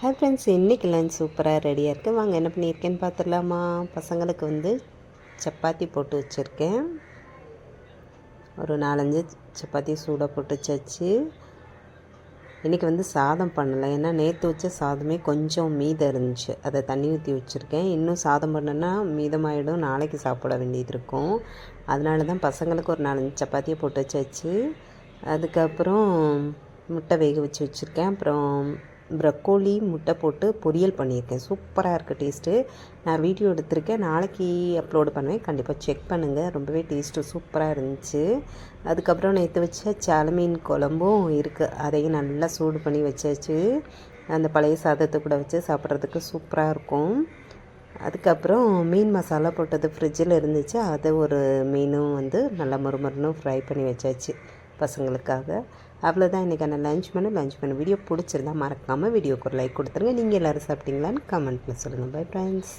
Hi friends இன்றைக்கி lunch சூப்பராக ரெடியாக இருக்குது வாங்க என்ன பண்ணியிருக்கேன்னு பார்த்துடலாமா பசங்களுக்கு வந்து சப்பாத்தி போட்டு வச்சுருக்கேன். ஒரு நாலஞ்சு சப்பாத்தி சூடாக போட்டு வச்சாச்சு. இன்றைக்கி வந்து சாதம் பண்ணலை. ஏன்னா நேற்று வச்ச சாதமே கொஞ்சம் மீதம் இருந்துச்சு. அதை தண்ணி ஊற்றி வச்சுருக்கேன். இன்னும் சாதம் பண்ணேன்னா மீதமாயிடும். நாளைக்கு சாப்பிட வேண்டியது இருக்கும். அதனால தான் பசங்களுக்கு ஒரு நாலஞ்சு சப்பாத்தியை போட்டு வச்சாச்சு. அதுக்கப்புறம் முட்டை வேக வச்சு வச்சுருக்கேன். அப்புறம் ப்ரக்கோலி முட்டை போட்டு பொரியல் பண்ணியிருக்கேன். சூப்பராக இருக்குது டேஸ்ட்டு. நான் வீடியோ எடுத்திருக்கேன். நாளைக்கு அப்லோடு பண்ணுவேன். கண்டிப்பாக செக் பண்ணுங்கள் ரொம்பவே டேஸ்ட்டு சூப்பராக இருந்துச்சு. அதுக்கப்புறம் நேற்று வச்ச சாலமீன் குழம்பும் இருக்குது அதையும் நல்லா சூடு பண்ணி வச்சாச்சு. அந்த பழைய சாதத்தை கூட வச்சு சாப்பிட்றதுக்கு சூப்பராக இருக்கும். அதுக்கப்புறம் மீன் மசாலா போட்டது ஃப்ரிட்ஜில் இருந்துச்சு. அதை ஒரு மீனும் வந்து நல்லா மறுமருன்னு ஃப்ரை பண்ணி வச்சாச்சு. பசங்களுக்காக. அவ்வளோதான் இன்றைக்கான லஞ்ச் பண்ணு லஞ்ச் பண்ணு வீடியோ பிடிச்சிருந்தா மறக்காமல் வீடியோக்கு ஒரு லைக் கொடுத்துருங்க. நீங்கள் எல்லோரும் சாப்பிட்டீங்களான்னு கமெண்ட்டில் சொல்லுங்கள் பை ஃப்ரெண்ட்ஸ்